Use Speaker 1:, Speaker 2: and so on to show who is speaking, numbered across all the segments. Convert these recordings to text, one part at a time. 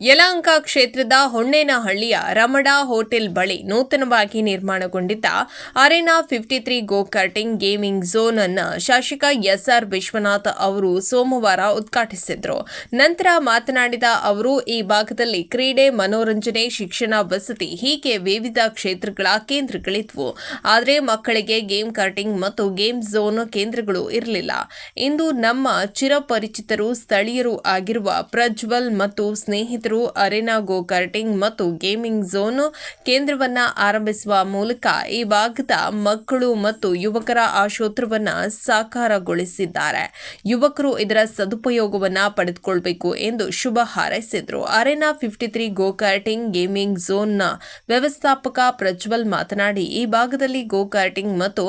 Speaker 1: ಯಲಹಂಕ ಕ್ಷೇತ್ರದ ಹೊಣ್ಣೇನಹಳ್ಳಿಯ ರಮಡಾ ಹೋಟೆಲ್ ಬಳಿ ನೂತನವಾಗಿ ನಿರ್ಮಾಣಗೊಂಡಿದ್ದ Arena fifty three go karting gaming zone ಅನ್ನು ಶಾಸಕ ಎಸ್ಆರ್ ವಿಶ್ವನಾಥ್ ಅವರು ಸೋಮವಾರ ಉದ್ಘಾಟಿಸಿದರು. ನಂತರ ಮಾತನಾಡಿದ ಅವರು, ಈ ಭಾಗದಲ್ಲಿ ಕ್ರೀಡೆ, ಮನೋರಂಜನೆ, ಶಿಕ್ಷಣ, ವಸತಿ ಹೀಗೆ ವಿವಿಧ ಕ್ಷೇತ್ರಗಳ ಕೇಂದ್ರಗಳಿದ್ವು. ಆದರೆ ಮಕ್ಕಳಿಗೆ ಗೇಮ್ ಕಾರ್ಟಿಂಗ್ ಮತ್ತು ಗೇಮ್ ಝೋನ್ ಕೇಂದ್ರಗಳು ಇರಲಿಲ್ಲ. ಇಂದು ನಮ್ಮ ಚಿರಪರಿಚಿತರು ಸ್ಥಳೀಯರು ಆಗಿರುವ ಪ್ರಜ್ವಲ್ ಮತ್ತು ಸ್ನೇಹಿತರು ಅರೆನಾ ಗೋ ಕಾರ್ಟಿಂಗ್ ಮತ್ತು ಗೇಮಿಂಗ್ ಝೋನ್ ಕೇಂದ್ರವನ್ನ ಆರಂಭಿಸುವ ಮೂಲಕ ಈ ಭಾಗದ ಮಕ್ಕಳು ಮತ್ತು ಯುವಕರ ಆಶೋತ್ತರವನ್ನ ಸಾಕಾರಗೊಳಿಸಿದ್ದಾರೆ. ಯುವಕರು ಇದರ ಸದುಪಯೋಗವನ್ನು ಪಡೆದುಕೊಳ್ಬೇಕು ಎಂದು ಶುಭ ಹಾರೈಸಿದರು. Arena fifty three go karting gaming ಝೋನ್ನ ವ್ಯವಸ್ಥಾಪಕ ಪ್ರಜ್ವಲ್ ಮಾತನಾಡಿ, ಈ ಭಾಗದಲ್ಲಿ ಗೋ ಕಾರ್ಟಿಂಗ್ ಮತ್ತು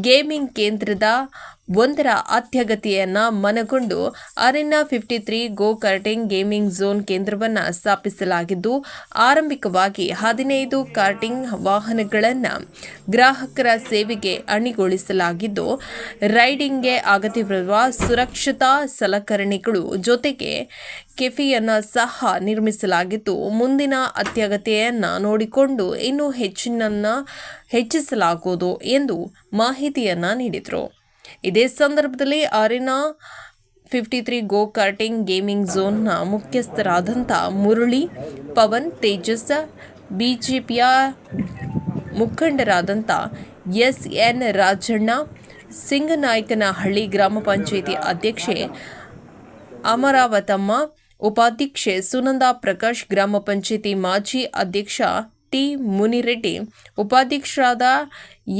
Speaker 1: ಗೇಮಿಂಗ್ ಕೇಂದ್ರದ ಒಂದರ ಅತ್ಯಗತಿಯನ್ನು ಮನಗೊಂಡು Arena fifty three go karting gaming zone ಕೇಂದ್ರವನ್ನ ಸ್ಥಾಪಿಸಲಾಗಿದ್ದು, ಆರಂಭಿಕವಾಗಿ ಹದಿನೈದು ಕಾರ್ಟಿಂಗ್ ವಾಹನಗಳನ್ನು ಗ್ರಾಹಕರ ಸೇವೆಗೆ ಅಣಿಗೊಳಿಸಲಾಗಿದ್ದು, ರೈಡಿಂಗ್ಗೆ ಅಗತ್ಯವಿರುವ ಸುರಕ್ಷತಾ ಸಲಕರಣೆಗಳು ಜೊತೆಗೆ ಕೆಫೆಯನ್ನು ಸಹ ನಿರ್ಮಿಸಲಾಗಿದ್ದು, ಮುಂದಿನ ಅತ್ಯಗತ್ಯೆಯನ್ನು ನೋಡಿಕೊಂಡು ಇನ್ನೂ ಹೆಚ್ಚಿನನ್ನ ಹೆಚ್ಚಿಸಲಾಗುವುದು ಎಂದು ಮಾಹಿತಿಯನ್ನು ನೀಡಿದರು. ಇದೇ ಸಂದರ್ಭದಲ್ಲಿ arena fifty three go karting gaming ಝೋನ್ನ ಮುಖ್ಯಸ್ಥರಾದಂಥ ಮುರಳಿ, ಪವನ್, ತೇಜಸ್ ಪಿಯ ಮುಖಂಡರಾದಂಥ ಎಸ್ ಎನ್ ರಾಜಣ್ಣ ಸಿಂಗನಾಯಕನಹಳ್ಳಿ ಗ್ರಾಮ ಪಂಚಾಯಿತಿ ಅಧ್ಯಕ್ಷೆ ಅಮರಾವತಮ್ಮ, ಉಪಾಧ್ಯಕ್ಷೆ ಸುನಂದಾ ಪ್ರಕಾಶ್, ಗ್ರಾಮ ಪಂಚಾಯಿತಿ ಮಾಜಿ ಅಧ್ಯಕ್ಷ ಟಿ ಮುನಿರೆಡ್ಡಿ, ಉಪಾಧ್ಯಕ್ಷರಾದ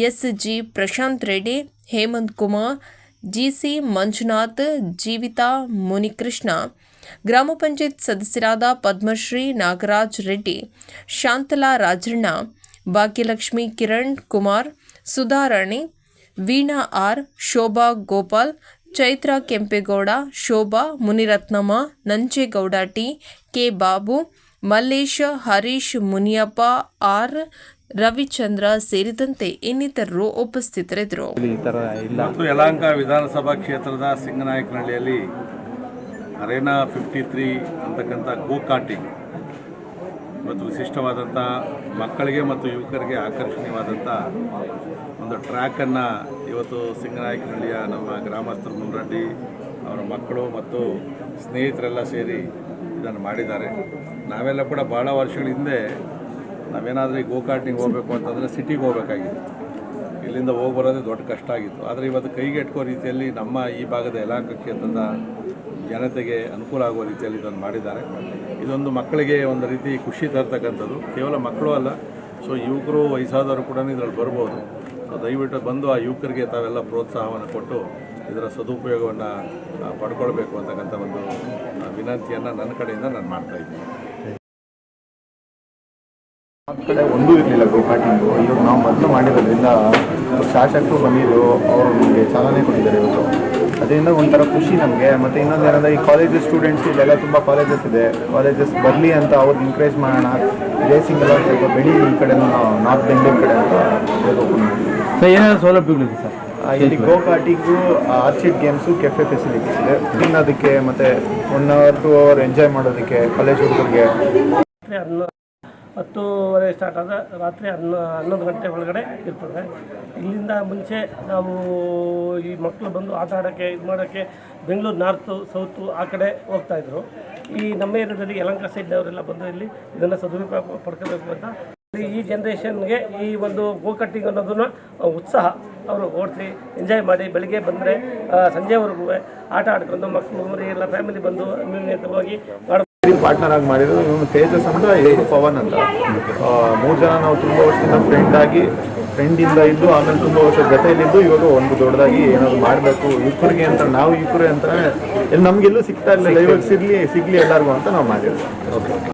Speaker 1: S G Prashanth Reddy, Hemanth Kumar, GC Manjunath, Jeevitha Munikrishna, ಗ್ರಾಮ ಪಂಚಾಯತ್ ಸದಸ್ಯರಾದ Padmashri Nagaraj Reddy, Shantala Rajanna, Bhagyalakshmi Kiran Kumar, Sudharani, Veena R, Shobha Gopal, Chaitra Kempegowda, Shobha Muniratnamma, Nanjegowda T, K Babu Mallesh Harish Muniyappa R. Ravichandra ಸೇರಿದಂತೆ ಇನ್ನಿತರರು ಉಪಸ್ಥಿತರಿದ್ದರು.
Speaker 2: ಈ ಥರ ಇಲ್ಲ.
Speaker 3: ಮತ್ತು ಯಲಹಂಕ ವಿಧಾನಸಭಾ ಕ್ಷೇತ್ರದ ಸಿಂಗನಾಯಕನಹಳ್ಳಿಯಲ್ಲಿ ಅರೇನಾ ಫಿಫ್ಟಿ ತ್ರೀ ಅಂತಕ್ಕಂಥ ಗೋ ಕಾರ್ಟಿಂಗ್ ಮತ್ತು ವಿಶಿಷ್ಟವಾದಂಥ ಮಕ್ಕಳಿಗೆ ಮತ್ತು ಯುವಕರಿಗೆ ಆಕರ್ಷಣೀಯವಾದಂಥ ಒಂದು ಟ್ರ್ಯಾಕನ್ನು ಇವತ್ತು ಸಿಂಗನಾಯಕನಹಳ್ಳಿಯ ನಮ್ಮ ಗ್ರಾಮಸ್ಥರು ಮುನ್ರೆಡ್ಡಿ ಅವರ ಮಕ್ಕಳು ಮತ್ತು ಸ್ನೇಹಿತರೆಲ್ಲ ಸೇರಿ ಇದನ್ನು ಮಾಡಿದ್ದಾರೆ. ನಾವೆಲ್ಲ ಕೂಡ ಭಾಳ ವರ್ಷಗಳ ಹಿಂದೆ ನಾವೇನಾದರೂ ಈ ಗೋಕಾಟ್ನಿಗೆ ಹೋಗಬೇಕು ಅಂತಂದರೆ ಸಿಟಿಗೆ ಹೋಗಬೇಕಾಗಿತ್ತು. ಇಲ್ಲಿಂದ ಹೋಗಿ ಬರೋದೇ ದೊಡ್ಡ ಕಷ್ಟ ಆಗಿತ್ತು. ಆದರೆ ಇವತ್ತು ಕೈಗೆಟ್ಕೋ ರೀತಿಯಲ್ಲಿ ನಮ್ಮ ಈ ಭಾಗದ ಯಲಹಂಕ ಕ್ಷೇತ್ರದ ಜನತೆಗೆ ಅನುಕೂಲ ಆಗುವ ರೀತಿಯಲ್ಲಿ ಇದನ್ನು ಮಾಡಿದ್ದಾರೆ. ಇದೊಂದು ಮಕ್ಕಳಿಗೆ ಒಂದು ರೀತಿ ಖುಷಿ ತರ್ತಕ್ಕಂಥದ್ದು. ಕೇವಲ ಮಕ್ಕಳು ಅಲ್ಲ, ಸೊ ಯುವಕರು, ವಯಸ್ಸಾದವರು ಕೂಡ ಇದರಲ್ಲಿ ಬರ್ಬೋದು. ಸೊ ದಯವಿಟ್ಟು ಬಂದು ಆ ಯುವಕರಿಗೆ ತಾವೆಲ್ಲ ಪ್ರೋತ್ಸಾಹವನ್ನು ಕೊಟ್ಟು ಇದರ ಸದುಪಯೋಗವನ್ನು ಪಡ್ಕೊಳ್ಬೇಕು ಅಂತಕ್ಕಂಥ ಒಂದು ಆ, ವಿನಂತಿಯನ್ನು ನನ್ನ ಕಡೆಯಿಂದ ನಾನು ಮಾಡ್ತಾ ಇದ್ದೀನಿ.
Speaker 2: ನಮ್ಮ ಕಡೆ ಒಂದೂ ಇರಲಿಲ್ಲ ಗೋಕಾಟಿಂಗು ಇವಾಗ ನಾವು ಮೊದಲು ಮಾಡಿರೋದ್ರಿಂದ ಶಾಸಕರು ಬಂದಿದ್ದು ಅವರು ನಮಗೆ ಚಾಲನೆ ಕೊಟ್ಟಿದ್ದಾರೆ ಇವತ್ತು. ಅದರಿಂದ ಒಂಥರ ಖುಷಿ ನಮಗೆ. ಮತ್ತು ಇನ್ನೊಂದು ಏನಂದರೆ ಈ ಕಾಲೇಜಸ್ ಸ್ಟೂಡೆಂಟ್ಸ್ ಇಲ್ಲೆಲ್ಲ ತುಂಬ ಕಾಲೇಜಸ್ ಇದೆ. ಕಾಲೇಜಸ್ ಬರಲಿ ಅಂತ ಅವ್ರಿಗೆ ಎಂಕರೇಜ್ ಮಾಡೋಣ. ರೇಸಿಂಗ್ ಎಲ್ಲ ಸ್ವಲ್ಪ ಬೆಳಿ ಈ ಕಡೆ ನಾರ್ತ್ ಬೆಂಗಳೂರು ಕಡೆ ಅಂತ
Speaker 4: ಏನೇನು ಸೌಲಭ್ಯಗಳಿದೆ ಸರ್?
Speaker 2: ಇಲ್ಲಿ go karting arcade games cafe facilities ಇದೆ. ತಿನ್ನೋದಕ್ಕೆ ಮತ್ತು one hour two hour enjoy ಮಾಡೋದಕ್ಕೆ ಕಾಲೇಜ್ ಹುಡುಗರಿಗೆ.
Speaker 5: ರಾತ್ರಿ ಹತ್ತೂವರೆ ಸ್ಟಾರ್ಟ್ ಆದ ರಾತ್ರಿ ಹನ್ನೊ ಹನ್ನೊಂದು ಗಂಟೆ ಒಳಗಡೆ ಇರ್ತದೆ. ಇಲ್ಲಿಂದ ಮುಂಚೆ ನಾವು ಈ ಮಕ್ಕಳು ಬಂದು ಆಟ ಆಡೋಕ್ಕೆ, ಇದು ಮಾಡೋಕ್ಕೆ ಬೆಂಗಳೂರು ನಾರ್ತು ಸೌತು ಆ ಕಡೆ ಹೋಗ್ತಾಯಿದ್ರು ಈ ನಮ್ಮ ಏರಿಯಾದಲ್ಲಿ ಯಲಂಕ ಸೈಡ್ನವರೆಲ್ಲ ಬಂದು ಇಲ್ಲಿ ಇದನ್ನು ಸದುಪಯೋಗ ಪಡ್ಕೋಬೇಕು ಅಂತ ಈ ಜನ್ರೇಷನ್ಗೆ ಈ ಒಂದು ಗೋ ಕಟ್ಟಿಂಗ್ ಅನ್ನೋದನ್ನು ಉತ್ಸಾಹ ಅವರು ಓಡಿಸಿ ಎಂಜಾಯ್ ಮಾಡಿ ಬೆಳಿಗ್ಗೆ ಬಂದರೆ ಸಂಜೆವರೆಗೂ ಆಟ ಆಡ್ಕೊಂಡು ಮಕ್ಕಳು ಮರಿ ಎಲ್ಲ ಫ್ಯಾಮಿಲಿ ಬಂದು ಹೋಗಿ
Speaker 2: ಪಾರ್ಟ್ನರ್ ಆಗಿ ಮಾಡಿದ್ರು ಇವನು ತೇಜಸ್ ಅಂತ ಇವನು ಪವನ್ ಅಂತ. ಮೂರು ಜನ ನಾವು ತುಂಬ ವರ್ಷದಿಂದ ಫ್ರೆಂಡ್ ಆಗಿ ಫ್ರೆಂಡಿಂದ ಇದ್ದು ಆಮೇಲೆ ತುಂಬ ವರ್ಷ ಜೊತೆಯಲ್ಲಿದ್ದು ಇವಾಗ ಒಂದು ದೊಡ್ಡದಾಗಿ ಏನಾದ್ರು ಮಾಡಬೇಕು ಇಬ್ಬರಿಗೆ ಅಂತ ನಾವು ಇಬ್ಬರೇ ಅಂತ ಎಲ್ಲಿ ನಮಗೆಲ್ಲೂ ಸಿಗ್ತಾ ಇಲ್ಲ ಇವಾಗ ಸಿಗ್ಲಿ ಸಿಗ್ಲಿ ಎಲ್ಲರಿಗೂ ಅಂತ ನಾವು ಮಾಡಿದ್ವಿ ಓಕೆ